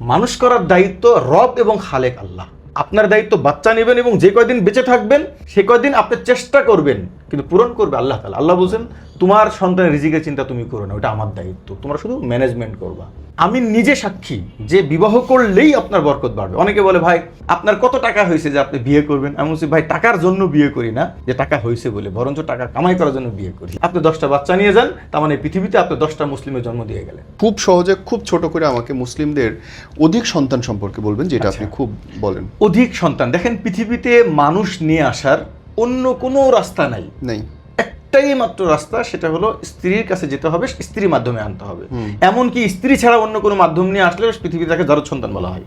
মানুষ করার দায়িত্ব রব এবং খালেক আল্লাহ। আপনার দায়িত্ব বাচ্চা নেবেন এবং যে কয়দিন বেঁচে থাকবেন, সে কয়দিন আপনি চেষ্টা করবেন, কিন্তু পূরণ করবে আল্লাহ তালা আল্লাহ বলছেন তোমার সন্তানের রিজিকের চিন্তা তুমি করো না ওটা আমার দায়িত্ব। তোমরা শুধু ম্যানেজমেন্ট করবা। আমি নিজে সাক্ষী যে বিবাহ করলেই আপনার বরকত বাড়বে। অনেকে বলে ভাই আপনার কত টাকা হয়েছে যে আপনি বিয়ে করবেন? আমি বলছি ভাই টাকার জন্য বিয়ে করি না যে টাকা হয়েছে বলে বরঞ্চ টাকা কামাই করার জন্য বিয়ে করি। আপনি দশটা বাচ্চা নিয়ে যান তার মানে পৃথিবীতে আপনি দশটা মুসলিমের জন্ম দিয়ে গেলেন। খুব সহজে খুব ছোট করে আমাকে মুসলিমদের অধিক সন্তান সম্পর্কে বলবেন যেটা আচ্ছা। আপনি খুব বলেন। অধিক সন্তান। দেখেন পৃথিবীতে মানুষ নিয়ে আসার অন্য কোনো রাস্তা নাই। নেই। একটাই মাত্র রাস্তা সেটা হলো স্ত্রীর কাছে যেতে হবে স্ত্রীর মাধ্যমে আনতে হবে। এমনকি স্ত্রী ছাড়া অন্য কোনো মাধ্যম নিয়ে আসলে পৃথিবীতে তাকে জরদ সন্তান বলা হয়।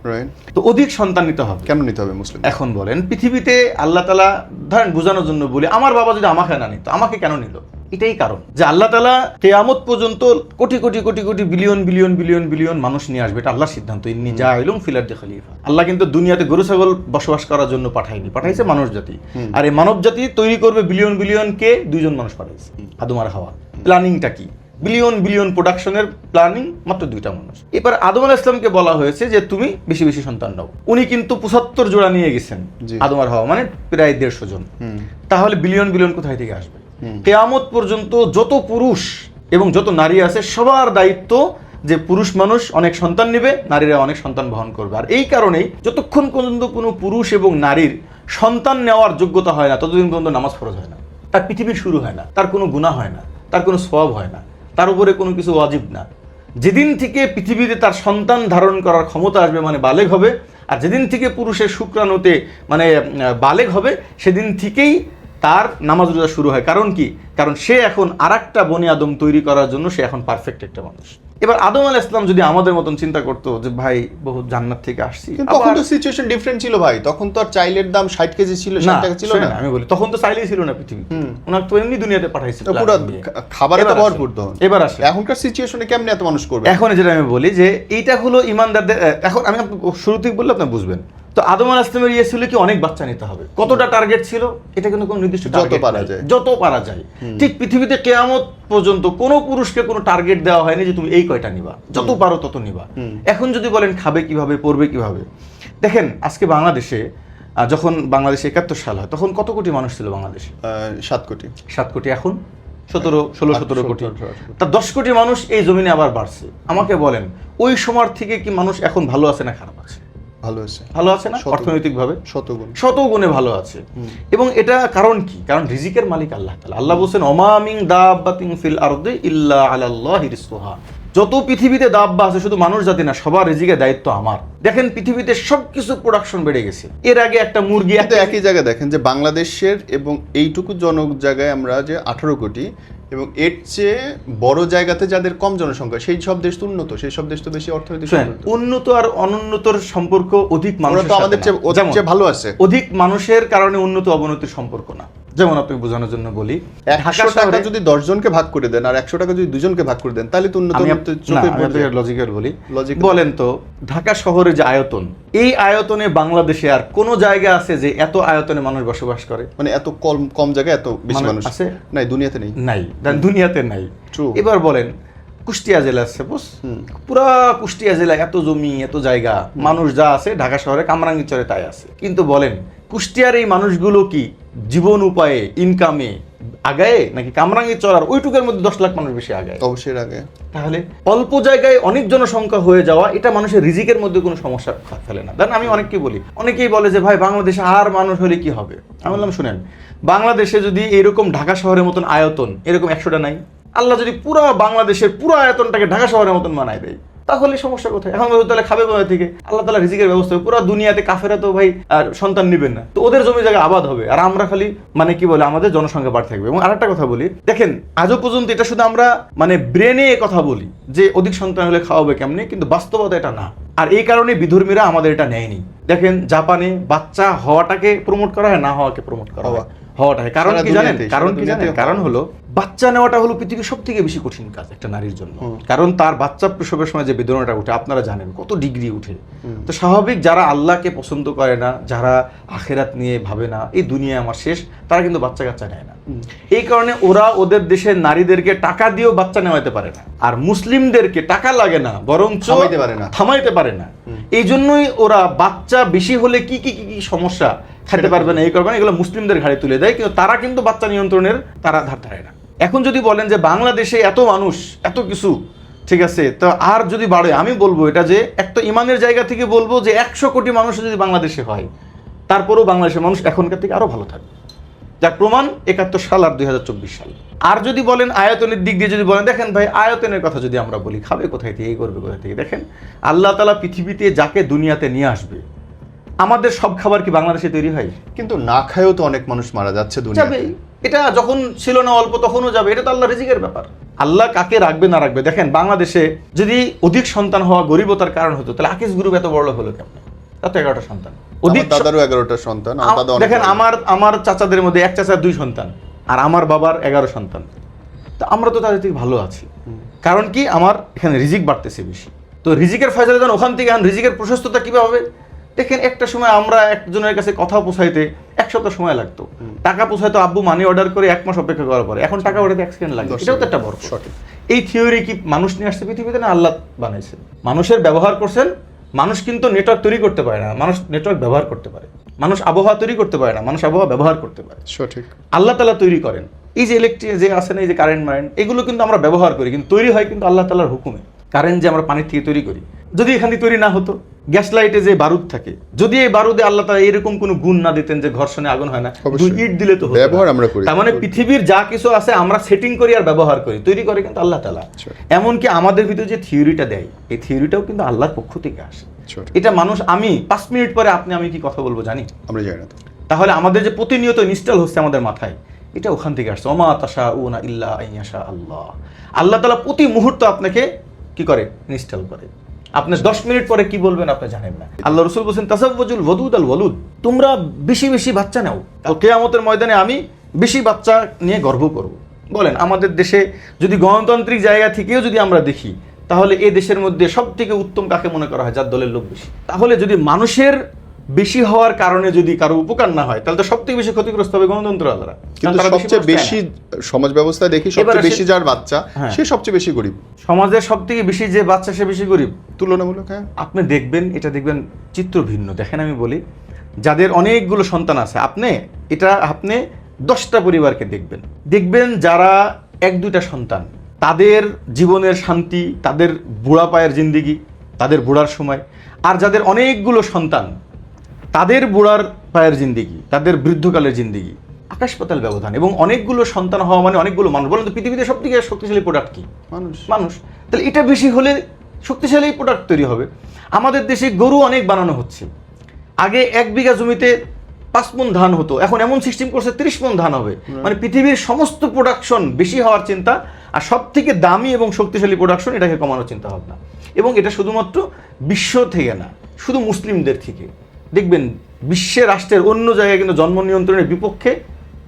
তো অধিক সন্তান নিতে হবে। কেন নিতে হবে মুসলিম এখন বলেন পৃথিবীতে আল্লাহ তালা ধরেন বোঝানোর জন্য বলি আমার বাবা যদি আমাকে না নিত আমাকে কেন নিল? এটাই কারণ যে আল্লাহ তালা কেয়ামত পর্যন্ত crore crore crore crore billion billion billion billion মানুষ নিয়ে আসবে এটা আল্লাহর সিদ্ধান্ত। ইন্নি যা এলুম ফিলার দে খলিফা। আল্লাহ কিন্তু দুনিয়াতে গরু ছাগল বসবাস করার জন্য পাঠায়নি পাঠাইছে মানুষ জাতি। আর এই মানব জাতি তৈরি করবে বিলিয়ন বিলিয়ন কে? দুইজন মানুষ পাঠাইছে আদম আর হাওয়া। প্ল্যানিংটা কি? বিলিয়ন বিলিয়ন প্রোডাকশনের প্ল্যানিং মাত্র দুইটা মানুষ। এবার আদম আলাহ ইসলামকে বলা হয়েছে যে তুমি বেশি বেশি সন্তান নাও। উনি কিন্তু পঁচাত্তর জোড়া নিয়ে গেছেন জি। আদম আর হাওয়া মানে প্রায় দেড়শো জন। তাহলে বিলিয়ন বিলিয়ন কোথায় থেকে আসবে। কেয়ামত পর্যন্ত যত পুরুষ এবং যত নারী আছে, সবার দায়িত্ব যে পুরুষ মানুষ অনেক সন্তান নেবে, নারীরা অনেক সন্তান বহন করবে। আর এই কারণেই যতক্ষণ পর্যন্ত কোনো পুরুষ এবং নারীর সন্তান নেওয়ার যোগ্যতা হয় না, ততদিন পর্যন্ত নামাজ ফরজ হয় না। তার পৃথিবী শুরু হয় না, তার কোনো গুণা হয় না, তার কোনো সওয়াব হয় না, তার উপরে কোনো কিছু ওয়াজিব না। যেদিন থেকে পৃথিবীতে তার সন্তান ধারণ করার ক্ষমতা আসবে মানে বালেগ হবে, আর যেদিন থেকে পুরুষের শুক্রাণুতে মানে বালেগ হবে, সেদিন থেকেই তার নামাজ রোজা শুরু হয়। কারণ কি? কারণ সে এখন আর একটা বনি আদম তৈরি করার জন্য সে এখন পারফেক্ট একটা মানুষ। এবার আদম আল ইসলাম যদি আমাদের মতন চিন্তা করতো যে ভাই বহু জান্নাত থেকে আসছি। তখন তো সিচুয়েশন ডিফারেন্ট ছিল ভাই। তখন তো আর চাইলের দাম ষাট কেজি ছিল না ষাট টাকা ছিল না। আমি বলি তখন তো চাইলেই ছিল না পৃথিবী। ওনার তো এমনি দুনিয়াতে পাঠাইছে তো পুরো। খাবারে তো এবার ভরপুর তখন এবার আসে এখনকার সিচুয়েশনে কেমনে এত মানুষ করবে? এখন যেটা আমি বলি যে এইটা হলো ইমানদারদের এখন আমি শুরু থেকে বললে আপনি বুঝবেন। তো আদম আল ইসলামের ইয়ে ছিল কি অনেক বাচ্চা নিতে হবে। কতটা টার্গেট ছিল এটা কিন্তু কোনো নির্দিষ্ট যত পারা যায়। যত পারা যায়। ঠিক পৃথিবীতে কেয়ামত পর্যন্ত কোনো পুরুষকে কোনো টার্গেট দেওয়া হয়নি যে তুমি এই কয়টা নিবা। যত পারো তত নিবা। এখন যদি বলেন খাবে কীভাবে পড়বে কীভাবে? দেখেন আজকে বাংলাদেশে যখন বাংলাদেশে একাত্তর সাল হয় তখন কত কোটি মানুষ ছিল বাংলাদেশে? সাত কোটি। সাত কোটি এখন? সতেরো ষোলো সতেরো কোটি। তা দশ কোটি মানুষ এই জমিনে আবার বাড়ছে। আমাকে বলেন ওই সময় থেকে কি মানুষ এখন ভালো আছে না খারাপ আছে? ভালো আছে। ভালো আছে না? অর্থনৈতিকভাবে? শতগুণ। শত গুণে ভালো আছে। এবং এটা কারণ কি? কারণ রিজিকের মালিক আল্লাহ তাআলা। আল্লাহ বলছেন অমামিং দাব্বাতিং ফিল আরদি ইল্লা আলাল্লাহি রিজকুহা। যত পৃথিবীতে দাব্বা আছে শুধু মানুষ জাতি না সবার রিজিকের দায়িত্ব আমার। দেখেন পৃথিবীতে সবকিছু প্রোডাকশন বেড়ে গেছে। এর আগে একটা মুরগি কিন্তু একই জায়গায় দেখেন যে বাংলাদেশের এবং এইটুকু জনক জায়গায় আমরা যে আঠারো কোটি এবং এর চেয়ে বড় জায়গাতে যাদের কম জনসংখ্যা সেই সব দেশ তো উন্নত সেই সব দেশ তো বেশি অর্থনৈতিক উন্নত আর অনুন্নতর সম্পর্ক অধিক মানুষের আমাদের চেয়ে ভালো আছে। অধিক মানুষের কারণে উন্নত অবনতির সম্পর্ক না। যেমন আপনি বোঝানোর জন্য বলি একশো টাকা যদি দশ জনকে ভাগ করে দেন আর একশো টাকা যদি দুজনকে ভাগ করে দেন তাহলে তো উন্নত। আপনাকে লজিক্যাল বলি। বলেন তো ঢাকা শহরের যে আয়তন এই আয়তনে বাংলাদেশে আর কোন জায়গা আছে যে এত আয়তনে মানুষ বসবাস করে? মানে এত কম কম জায়গায় এত বেশি মানুষ মানুষ? আছে? নাই দুনিয়াতে নেই। নাই দুনিয়াতে নাই। True. এবার বলেন কুষ্টিয়া জেলা সাপোজ পুরা কুষ্টিয়া জেলা এত জমি এত জায়গা মানুষ যা আছে ঢাকা শহরে কামরাঙ্গীচরে তাই আছে। কিন্তু বলেন কুষ্টিয়ার এই মানুষগুলো কি জীবন উপায়ে ইনকামে আগায় নাকি কামরাঙ্গি চড়ার ওইটুকের মধ্যে দশ লাখ মানুষ বেশি আগায়? অবশ্যই আগে তাহলে অল্প জায়গায় অনেক জনসংখ্যা হয়ে যাওয়া এটা মানুষের রিজিকের মধ্যে কোনো সমস্যা ফেলে না। দেন আমি অনেককেই বলি অনেকেই বলে যে ভাই বাংলাদেশে আর মানুষ হলে কি হবে? আমি বললাম শুনেন বাংলাদেশে যদি এরকম ঢাকা শহরের মতন আয়তন এরকম একশোটা নাই আল্লাহ যদি পুরো বাংলাদেশের পুরো আয়তনটাকে ঢাকা শহরের মতন বানায় দেয় তাহলে সমস্যা কোথায়? এখন তাহলে খাবে কোথা থেকে? আল্লাহ তালা রিজিকের ব্যবস্থা। পুরো দুনিয়াতে কাফেরা তো ভাই আর সন্তান নেবেন না। তো ওদের জমি জায়গা আবাদ হবে। আর আমরা খালি মানে কি বলে, আমাদের জনসংখ্যা বাড়তে থাকবে। এবং আরেকটা কথা বলি, দেখেন, আজও পর্যন্ত এটা শুধু আমরা মানে ব্রেনে কথা বলি, যে অধিক সন্তান হলে খাওয়াবে কেমনে, কিন্তু বাস্তবতা এটা না। আর এই কারণে বিধর্মীরা আমাদের এটা নেয়নি। দেখেন, জাপানে বাচ্চা হওয়াটাকে প্রমোট করা হয়, না হওয়াকে প্রমোট করা হয়। কারণ কি জানেন? কারণ কি জানেন? কারণ হলো বাচ্চা নেওয়াটা হলো পৃথিবীর সব থেকে বেশি কঠিন কাজ একটা নারীর জন্য। কারণ তার বাচ্চা প্রসবের সময় যে বেদনাটা উঠে আপনারা জানেন কত ডিগ্রি উঠে। তো স্বাভাবিক যারা আল্লাহকে পছন্দ করে না যারা আখেরাত নিয়ে ভাবে না এই দুনিয়া আমার শেষ তারা কিন্তু বাচ্চা কাচ্চা নেয় না। এই কারণে ওরা ওদের দেশের নারীদেরকে টাকা দিয়েও বাচ্চা নেওয়াতে পারে না। আর মুসলিমদেরকে টাকা লাগে না বরং থামাইতে পারে না। থামাইতে পারে না। এই জন্যই ওরা বাচ্চা বেশি হলে কি কি কি সমস্যা খেতে পারবে না, এই করবে না, এগুলো মুসলিমদের ঘাড়ে তুলে দেয়, কিন্তু তারা কিন্তু বাচ্চা নিয়ন্ত্রণের তারা ধার ধারে না। এখন যদি বলেন যে বাংলাদেশে এত মানুষ, এত কিছু, ঠিক আছে, তো আর যদি বাড়ে, আমি বলব এটা যে একটা ইমানের জায়গা থেকে বলব যে একশো কোটি মানুষ যদি বাংলাদেশে হয়, তারপরেও বাংলাদেশের মানুষ এখনকার থেকে আরও ভালো থাকবে। যার প্রমাণ একাত্তর সাল আর দুই সাল। আর যদি বলেন আয়তনের দিক দিয়ে যদি বলেন দেখেন ভাই আয়তনের কথা যদি আমরা বলি খাবে কোথায় থেকে এই করবে কোথায় থেকে? দেখেন আল্লাহ তালা পৃথিবীতে যাকে দুনিয়াতে নিয়ে আসবে আমাদের সব খাবার কি বাংলাদেশে তৈরি হয়? কিন্তু না খায়ও তো অনেক মানুষ মারা যাচ্ছে দুনিয়াতে। এটা যখন ছিল না অল্প তখনও যাবে। এটা তো আল্লাহ রিজিকের ব্যাপার। আল্লাহ কাকে রাখবে না রাখবে? দেখেন বাংলাদেশে যদি অধিক সন্তান হওয়া গরিবতার কারণ হতো তাহলে আকিস গ্রুপ এত বড় হলো কেমন? তার তো এগারোটা সন্তান। অধিক দাদারও এগারোটা সন্তান দেখেন আমার আমার চাচাদের মধ্যে এক চাচার দুই সন্তান আর আমার বাবার এগারো সন্তান। তো আমরা তো তাদের থেকে ভালো আছি। কারণ কি? আমার এখানে রিজিক বাড়তেছে বেশি। তো রিজিকের ফয়সালা যখন ওখান থেকে এখন রিজিকের প্রশস্ততা কীভাবে হবে? দেখেন একটা সময় আমরা একজনের কাছে কথা পোষাইতে এক সপ্তাহ সময় লাগতো। টাকা পৌঁছাইতো আব্বু মানি অর্ডার করে এক মাস অপেক্ষা করার পরে। এখন টাকা ওঠাতে এক সেকেন্ড লাগে এটাও তো একটা বড় সঠিক। এই থিওরি কি মানুষ নিয়ে আসছে পৃথিবীতে না আল্লাহ বানাইছে? মানুষের ব্যবহার করছেন মানুষ কিন্তু নেটওয়ার্ক তৈরি করতে পারে না মানুষ নেটওয়ার্ক ব্যবহার করতে পারে। মানুষ আবহাওয়া তৈরি করতে পারে না মানুষ আবহাওয়া ব্যবহার করতে পারে। সঠিক। আল্লাহ তালা তৈরি করেন। এই যে ইলেকট্রিক যে আছে না এই যে কারেন্ট মারেন্ট এগুলো কিন্তু আমরা ব্যবহার করি কিন্তু তৈরি হয় কিন্তু আল্লাহ তালার হুকুমে। কারেন্ট যে আমরা পানির থেকে তৈরি করি যদি এখান থেকে তৈরি না হতো গ্যাস লাইটে যে বারুদ থাকে যদি এই বারুদে আল্লাহ তালা এরকম কোনো গুণ না দিতেন যে ঘর্ষণে আগুন হয় না দুই ইট দিলে তো ব্যবহার আমরা করি। তার মানে পৃথিবীর যা কিছু আছে আমরা সেটিং করি আর ব্যবহার করি তৈরি করে কিন্তু আল্লাহ তালা আচ্ছা। এমনকি আমাদের ভিতরে যে থিওরিটা দেয় এই থিওরিটাও কিন্তু আল্লাহর পক্ষ থেকে আসে। এটা মানুষ আমি পাঁচ মিনিট পরে আপনি আমি কি কথা বলব জানি? আমরা জানি না তাহলে আমাদের যে প্রতিনিয়ত ইনস্টল হচ্ছে আমাদের মাথায় এটা ওখান থেকে আসছে। ওমা তাশা উনা ইল্লা আইয়াশা আল্লাহ। আল্লাহ তালা প্রতি মুহূর্ত আপনাকে কি করে? ইনস্টল করে। আপনি দশ মিনিট পরে কি বলবেন আপনি জানেন না। আল্লাহ রসুল বলছেন তাসাবজুল ওদুদ আল ওলুদ তোমরা বেশি বেশি বাচ্চা নাও। কাল কেয়ামতের ময়দানে আমি বেশি বাচ্চা নিয়ে গর্ব করব। বলেন, আমাদের দেশে যদি গণতান্ত্রিক জায়গা থেকেও যদি আমরা দেখি, তাহলে এ দেশের মধ্যে সব থেকে উত্তম কাকে মনে করা হয়? যার দলের লোক বেশি। তাহলে যদি মানুষের বেশি হওয়ার কারণে যদি কারও উপকার না হয় তাহলে তো সব থেকে বেশি ক্ষতিগ্রস্ত হবে গণতন্ত্র আলাদা কিন্তু সবচেয়ে বেশি সমাজ ব্যবস্থা দেখি সবচেয়ে বেশি যার বাচ্চা হ্যাঁ। সে সবচেয়ে বেশি গরিব। সমাজের সব থেকে বেশি যে বাচ্চা সে বেশি গরিব। তুলনামূলক হ্যাঁ। আপনি দেখবেন এটা দেখবেন চিত্র ভিন্ন। দেখেন আমি বলি যাদের অনেকগুলো সন্তান আছে আপনি এটা আপনি দশটা পরিবারকে দেখবেন। দেখবেন যারা এক দুইটা সন্তান তাদের জীবনের শান্তি তাদের বুড়া পায়ের জিন্দিগি তাদের বুড়ার সময় আর যাদের অনেকগুলো সন্তান তাদের বুড়ার পায়ের জিন্দিগি তাদের বৃদ্ধকালের জিন্দিগি আকাশ পাতাল ব্যবধান এবং অনেকগুলো সন্তান হওয়া মানে অনেকগুলো মানুষ। বলেন তো পৃথিবীতে সব থেকে শক্তিশালী প্রোডাক্ট কি? মানুষ। মানুষ। তাহলে এটা বেশি হলে শক্তিশালী প্রোডাক্ট তৈরি হবে। আমাদের দেশে গরু অনেক বানানো হচ্ছে। আগে এক বিঘা জমিতে পাঁচ মন ধান হতো এখন এমন সিস্টেম করছে তিরিশ মন ধান হবে। মানে পৃথিবীর সমস্ত প্রোডাকশন বেশি হওয়ার চিন্তা আর সব থেকে দামি এবং শক্তিশালী প্রোডাকশন এটাকে কমানোর চিন্তা ভাবনা। এবং এটা শুধুমাত্র বিশ্ব থেকে না শুধু মুসলিমদের থেকে। দেখবেন বিশ্বের রাষ্ট্রের অন্য জায়গায় কিন্তু জন্ম নিয়ন্ত্রণের বিপক্ষে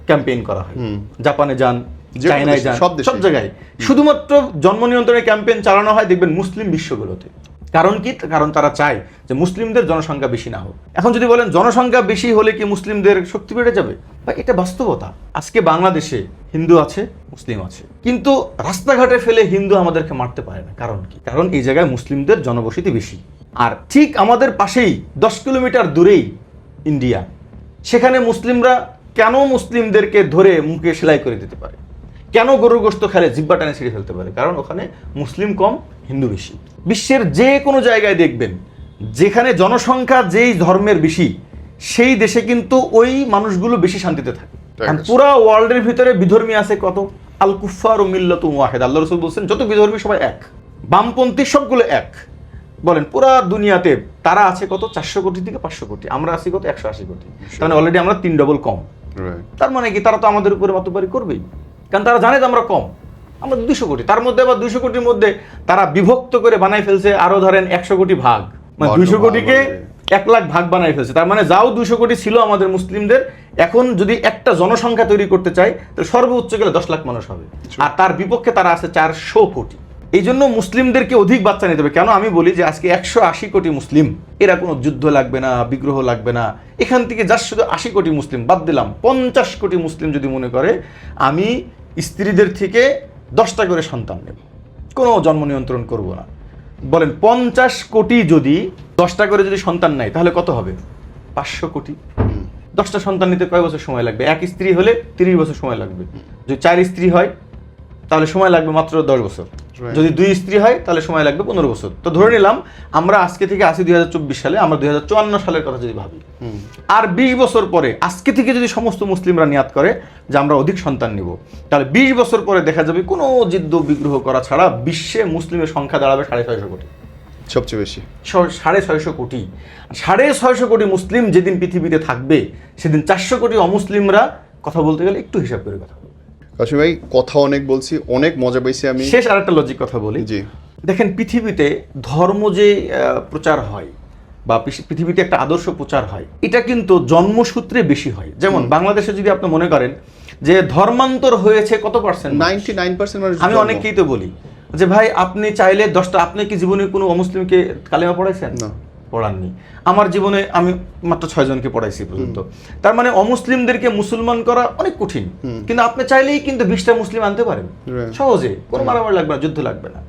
ক্যাম্পেইন করা হয়। জাপানে যান চায়নায় যান সব জায়গায়। শুধুমাত্র জন্ম নিয়ন্ত্রণের ক্যাম্পেইন চালানো হয় দেখবেন মুসলিম বিশ্বগুলোতে। কারণ কি? কারণ তারা চায় যে মুসলিমদের জনসংখ্যা বেশি না হোক। এখন যদি বলেন জনসংখ্যা বেশি হলে কি মুসলিমদের শক্তি বেড়ে যাবে? বা এটা বাস্তবতা? আজকে বাংলাদেশে হিন্দু আছে মুসলিম আছে। কিন্তু রাস্তাঘাটে ফেলে হিন্দু আমাদেরকে মারতে পারে না। কারণ কি? কারণ এই জায়গায় মুসলিমদের জনবসতি বেশি। আর ঠিক আমাদের পাশেই দশ কিলোমিটার দূরেই ইন্ডিয়া। সেখানে মুসলিমরা কেন মুসলিমদেরকে ধরে মুখে সেলাই করে দিতে পারে? কেন গরুর গোস্ত খেলে জিব্বা টানে ছিঁড়ে ফেলতে পারে? কারণ ওখানে মুসলিম কম হিন্দু বেশি। বিশ্বের যে কোনো জায়গায় দেখবেন যেখানে জনসংখ্যা যেই ধর্মের বেশি সেই দেশে কিন্তু ওই মানুষগুলো বেশি শান্তিতে থাকে. পুরা ওয়ার্ল্ডের ভিতরে বিধর্মী আছে কত? আল কুফার ও মিল্লাত ওয়াহেদ। আল্লাহ রসুল বলছেন যত বিধর্মী সবাই এক। বামপন্থী সবগুলো এক। বলেন পুরা দুনিয়াতে তারা আছে কত? চারশো কোটি থেকে পাঁচশো কোটি। আমরা আছি কত? একশো আশি কোটি। তাহলে অলরেডি আমরা তিন ডবল কম। তার মানে কি? তারা তো আমাদের উপরে মতবারি করবেই। কারণ তারা জানে যে আমরা কম। আমরা দুশো কোটি। তার মধ্যে আবার দুশো কোটির মধ্যে তারা বিভক্ত করে বানাই ফেলছে আরও ধরেন একশো কোটি ভাগ। মানে দুইশো কোটিকে এক লাখ ভাগ বানাই ফেলছে। তার মানে যাও দুশো কোটি ছিল আমাদের মুসলিমদের এখন যদি একটা জনসংখ্যা তৈরি করতে চাই তাহলে সর্বোচ্চ গেলে দশ লাখ মানুষ হবে। আর তার বিপক্ষে তারা আছে চারশো কোটি। এই জন্য মুসলিমদেরকে অধিক বাচ্চা নিতে হবে। কেন আমি বলি যে আজকে একশো আশি কোটি মুসলিম, এরা কোনো যুদ্ধ লাগবে না, বিগ্রহ লাগবে না। এখান থেকে যার শুধু আশি কোটি মুসলিম বাদ দিলাম। পঞ্চাশ কোটি মুসলিম যদি মনে করে, আমি স্ত্রীদের থেকে দশটা করে সন্তান নেব। কোনো জন্ম নিয়ন্ত্রণ করব না। বলেন, পঞ্চাশ কোটি যদি দশটা করে যদি সন্তান নেয়, তাহলে কত হবে? পাঁচশো কোটি। দশটা সন্তান নিতে কয় বছর সময় লাগবে? এক স্ত্রী হলে তিরিশ বছর সময় লাগবে। যদি চার স্ত্রী হয়, তাহলে সময় লাগবে মাত্র দশ বছর. যদি দুই স্ত্রী হয় তাহলে সময় লাগবে পনেরো বছর। তো ধরে নিলাম আমরা আজকে থেকে আসি দুই সালে আমরা দুই সালের কথা যদি ভাবি। আর বিশ বছর পরে আজকে থেকে যদি সমস্ত মুসলিমরা নিয়াত করে যে আমরা অধিক সন্তান নিব তাহলে বিশ বছর পরে দেখা যাবে কোনো জিদ্দ বিগ্রহ করা ছাড়া বিশ্বে মুসলিমের সংখ্যা দাঁড়াবে সাড়ে ছয়শো কোটি। সবচেয়ে বেশি। সাড়ে ছয়শো কোটি। সাড়ে ছয়শো কোটি মুসলিম যেদিন পৃথিবীতে থাকবে সেদিন চারশো কোটি অমুসলিমরা কথা বলতে গেলে একটু হিসাব করে কথা কাশিম ভাই কথা অনেক বলছি অনেক মজা পাইছি আমি। শেষ আর একটা লজিক কথা বলি। জি। দেখেন পৃথিবীতে ধর্ম যে প্রচার হয় বা পৃথিবীতে একটা আদর্শ প্রচার হয় এটা কিন্তু জন্মসূত্রে বেশি হয়। যেমন বাংলাদেশে যদি আপনি মনে করেন যে ধর্মান্তর হয়েছে কত পার্সেন্ট নাইনটি নাইন পার্সেন্ট আমি। অনেককেই তো বলি যে ভাই আপনি চাইলে দশটা আপনি কি জীবনে কোনো অমুসলিমকে কালেমা পড়াইছেন? না। পড়াননি। আমার জীবনে আমি মাত্র ছয় জনকে পড়াইছি পর্যন্ত। তার মানে অমুসলিমদেরকে মুসলমান করা অনেক কঠিন। কিন্তু আপনি চাইলেই কিন্তু বিশটা মুসলিম আনতে পারেন। সহজে। কোনো মারামারি লাগবে না যুদ্ধ লাগবে না।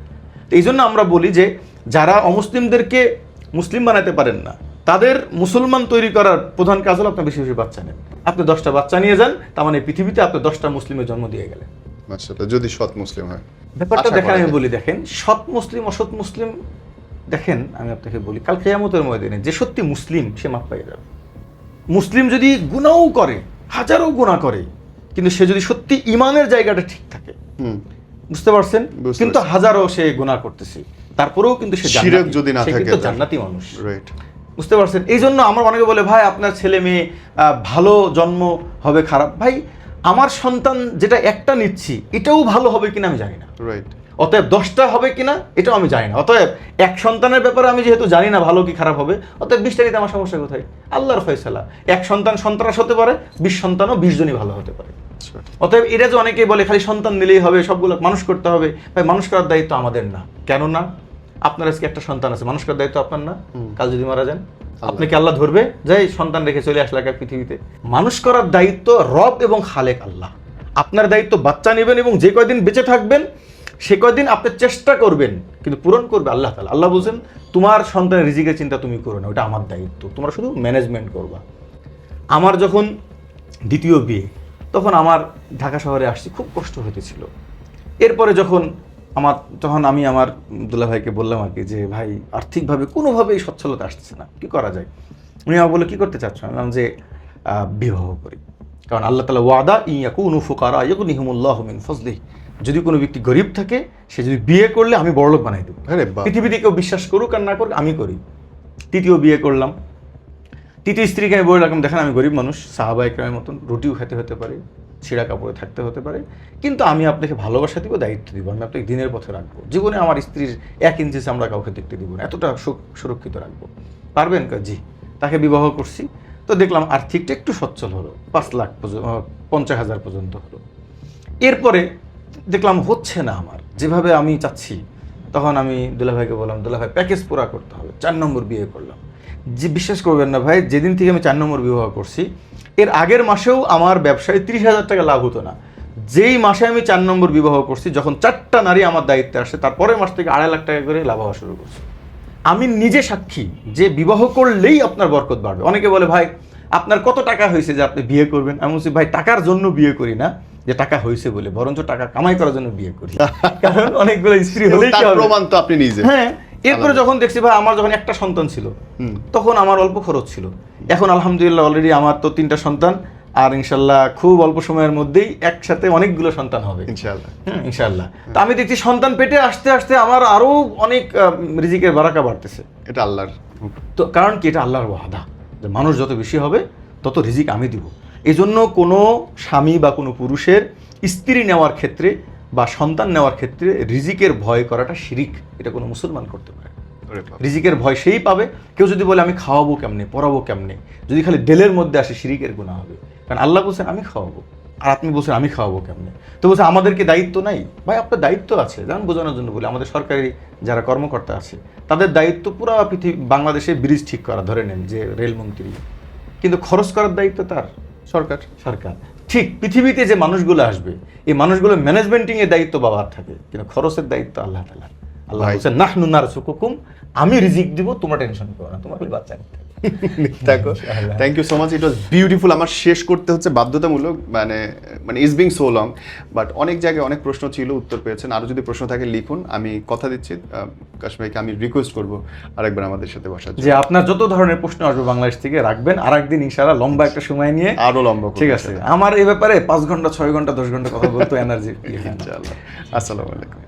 তো এই জন্য আমরা বলি যে যারা অমুসলিমদেরকে মুসলিম বানাতে পারেন না তাদের মুসলমান তৈরি করার প্রধান কাজ হলো আপনার বেশি বেশি বাচ্চা নেন। আপনি দশটা বাচ্চা নিয়ে যান তার মানে পৃথিবীতে আপনি দশটা মুসলিমের জন্ম দিয়ে গেলেন। যদি সৎ মুসলিম হয়। ব্যাপারটা দেখেন আমি বলি দেখেন সৎ মুসলিম অসৎ মুসলিম দেখেন আমি আপনাকে বলি কাল কেয়ামতের ময়দানে যে সত্যি মুসলিম সে মাপ পাইয়ে যাবে। মুসলিম যদি গুণাও করে হাজারো গুণা করে কিন্তু সে যদি সত্যি ইমানের জায়গাটা ঠিক থাকে। বুঝতে পারছেন? কিন্তু। হাজারো সে গুণা করতেছে। তারপরেও কিন্তু সে। যদি না থাকে কিন্তু জান্নাতি মানুষ। রাইট বুঝতে পারছেন? এই জন্য আমার অনেকে বলে ভাই আপনার ছেলে মেয়ে ভালো জন্ম হবে খারাপ। ভাই আমার সন্তান যেটা একটা নিচ্ছি এটাও ভালো হবে কিনা আমি জানি না। রাইট অতএব দশটা হবে কিনা এটাও আমি জানি না। অতএব এক সন্তানের ব্যাপারে আমি যেহেতু জানি না ভালো কি খারাপ হবে অতএব বিশটা নিতে আমার সমস্যা কোথায়? আল্লাহর ফয়সালা। এক সন্তান সন্ত্রাস হতে পারে বিশ সন্তানও বিশ জনই ভালো হতে পারে। অতএব এটা যে অনেকেই বলে খালি সন্তান নিলেই হবে সবগুলো মানুষ করতে হবে ভাই মানুষ করার দায়িত্ব আমাদের না। কেন না? আপনার আজকে একটা সন্তান আছে মানুষ করার দায়িত্ব আপনার না? কাল যদি মারা যান আপনি কি আল্লাহ ধরবে? যাই সন্তান রেখে চলে আসলে একা পৃথিবীতে। মানুষ করার দায়িত্ব রব এবং খালেক আল্লাহ। আপনার দায়িত্ব বাচ্চা নেবেন এবং যে কয়দিন বেঁচে থাকবেন সে কয়দিন আপনি চেষ্টা করবেন, কিন্তু পূরণ করবে আল্লাহ তালা আল্লাহ বলছেন, তোমার সন্তানের রিজিকের চিন্তা তুমি করো না, ওটা আমার দায়িত্ব। তোমরা শুধু ম্যানেজমেন্ট করবা। আমার যখন দ্বিতীয় বিয়ে, তখন আমার ঢাকা শহরে আসছি খুব কষ্ট হতেছিল। এরপরে যখন আমার, তখন আমি আমার দুল্লা ভাইকে বললাম আর কি যে, ভাই, আর্থিকভাবে কোনোভাবেই সচ্ছলতা আসতেছে না, কি করা যায়? উনি আমার বলে কি করতে চাচ্ছ? বললাম যে বিবাহ করি। কারণ আল্লাহ তালা ওয়াদা ইয়াকু উনুফুকারা ইয়াকু নিহমুল্লাহ মিন ফজলি যদি কোনো ব্যক্তি গরিব থাকে সে যদি বিয়ে করলে আমি বড়লোক বানাই দেবো। পৃথিবীতে কেউ বিশ্বাস করুক আর না করুক আমি করি। তৃতীয় বিয়ে করলাম। তৃতীয় স্ত্রীকে আমি বলে রাখলাম দেখেন আমি গরিব মানুষ সাহাবা একরামের মতন রুটিও খেতে হতে পারে ছিঁড়া কাপড়ে থাকতে হতে পারে কিন্তু আমি আপনাকে ভালোবাসা দিব দায়িত্ব দিব আমি আপনাকে দিনের পথে রাখব। জীবনে আমার স্ত্রীর এক ইঞ্চি আমরা কাউকে দেখতে দিব না এতটা সুরক্ষিত রাখব। পারবেন কা? জি। তাকে বিবাহ করছি। তো দেখলাম আর্থিকটা একটু সচ্ছল হলো পাঁচ লাখ পর্যন্ত পঞ্চাশ হাজার পর্যন্ত হলো। এরপরে দেখলাম হচ্ছে না আমার। যেভাবে আমি চাচ্ছি, তখন আমি দুলাভাইকে বললাম দুলাভাই প্যাকেজ পুরা করতে হবে। চার নম্বর বিয়ে করলাম। যে বিশ্বাস করবেন না ভাই, যেদিন থেকে আমি চার নম্বর বিবাহ করছি, এর আগের মাসেও আমার ব্যবসায় তিরিশ হাজার টাকা লাভ হতো না। যেই মাসে আমি চার নম্বর বিবাহ করছি, যখন চারটা নারী আমার দায়িত্বে আসে, তারপরের মাস থেকে আড়াই লাখ টাকা করে লাভ হওয়া শুরু করছি। আমি নিজে সাক্ষী যে বিবাহ করলেই আপনার বরকত বাড়বে। অনেকে বলে, ভাই, আপনার কত টাকা হয়েছে যে আপনি বিয়ে করবেন? আমি বলছি, ভাই, টাকার জন্য বিয়ে করি না। যে টাকা হয়েছে বলে বরঞ্চ টাকা কামাই করার জন্য বিয়ে করি। কারণ অনেকগুলো স্ত্রী হলেই হবে? প্রমাণ তো আপনি নিজে। হ্যাঁ এরপরে যখন দেখছি ভাই আমার যখন একটা সন্তান ছিল তখন আমার অল্প খরচ ছিল। এখন আলহামদুলিল্লাহ অলরেডি আমার তো তিনটা সন্তান আর ইনশাল্লাহ খুব অল্প সময়ের মধ্যেই একসাথে অনেকগুলো সন্তান হবে। ইনশাআল্লাহ হুম, ইনশাল্লাহ। তো আমি দেখছি সন্তান পেটে আসতে আসতে আমার আরও অনেক রিজিকের বারাকা বাড়তেছে। এটা আল্লাহর তো কারণ কি? এটা আল্লাহর ওয়াদা। যে মানুষ যত বেশি হবে তত রিজিক আমি দিব। এই জন্য কোনো স্বামী বা কোনো পুরুষের স্ত্রী নেওয়ার ক্ষেত্রে বা সন্তান নেওয়ার ক্ষেত্রে রিজিকের ভয় করাটা শিরিক। এটা কোনো মুসলমান করতে পারে। রিজিকের ভয় সেই পাবে। কেউ যদি বলে আমি খাওয়াবো কেমনে? পড়াবো কেমনে? যদি খালি ডেলের মধ্যে আসে শিরিকের গুণা হবে। কারণ আল্লাহ বলছেন আমি খাওয়াবো। আর আপনি বলছেন আমি খাওয়াবো কেমনে? তো বলছে আমাদেরকে দায়িত্ব নাই। ভাই আপনার দায়িত্ব আছে। যেমন বোঝানোর জন্য বলি আমাদের সরকারি যারা কর্মকর্তা আছে তাদের দায়িত্ব পুরো পৃথিবী বাংলাদেশে ব্রিজ ঠিক করা ধরে নেন যে রেলমন্ত্রী। কিন্তু খরচ করার দায়িত্ব তার। সরকার সরকার ঠিক পৃথিবীতে যে মানুষগুলো আসবে এই মানুষগুলো ম্যানেজমেন্টিং এর দায়িত্ব বাবার থাকে কিন্তু খরচের দায়িত্ব আল্লাহ তালার আল্লাহ। বলছেন নাহনু নারসুকুকুম আমি রিজিক দিব তোমরা টেনশন করো না তোমার বাচ্চা নিতে। দেখো thank you so much it was beautiful আমার শেষ করতে হচ্ছে বাধ্যতামূলক মানে মানে is being so long but অনেক জায়গায় অনেক প্রশ্ন ছিল উত্তর পেয়েছেন। আরও যদি প্রশ্ন থাকে লিখুন। আমি কথা দিচ্ছি। কাশ্মীর ভাইকে আমি রিকোয়েস্ট করব আরেকবার আমাদের সাথে বসার যে আপনার যত ধরনের প্রশ্ন আসবে বাংলাদেশ থেকে রাখবেন। আর একদিন ইনশাআল্লাহ লম্বা একটা সময় নিয়ে আরও লম্বা ঠিক আছে। আমার এই ব্যাপারে পাঁচ ঘণ্টা ছয় ঘণ্টা দশ ঘণ্টা কথা বলতো এনার্জি ইনশাআল্লাহ। আসসালামু আলাইকুম।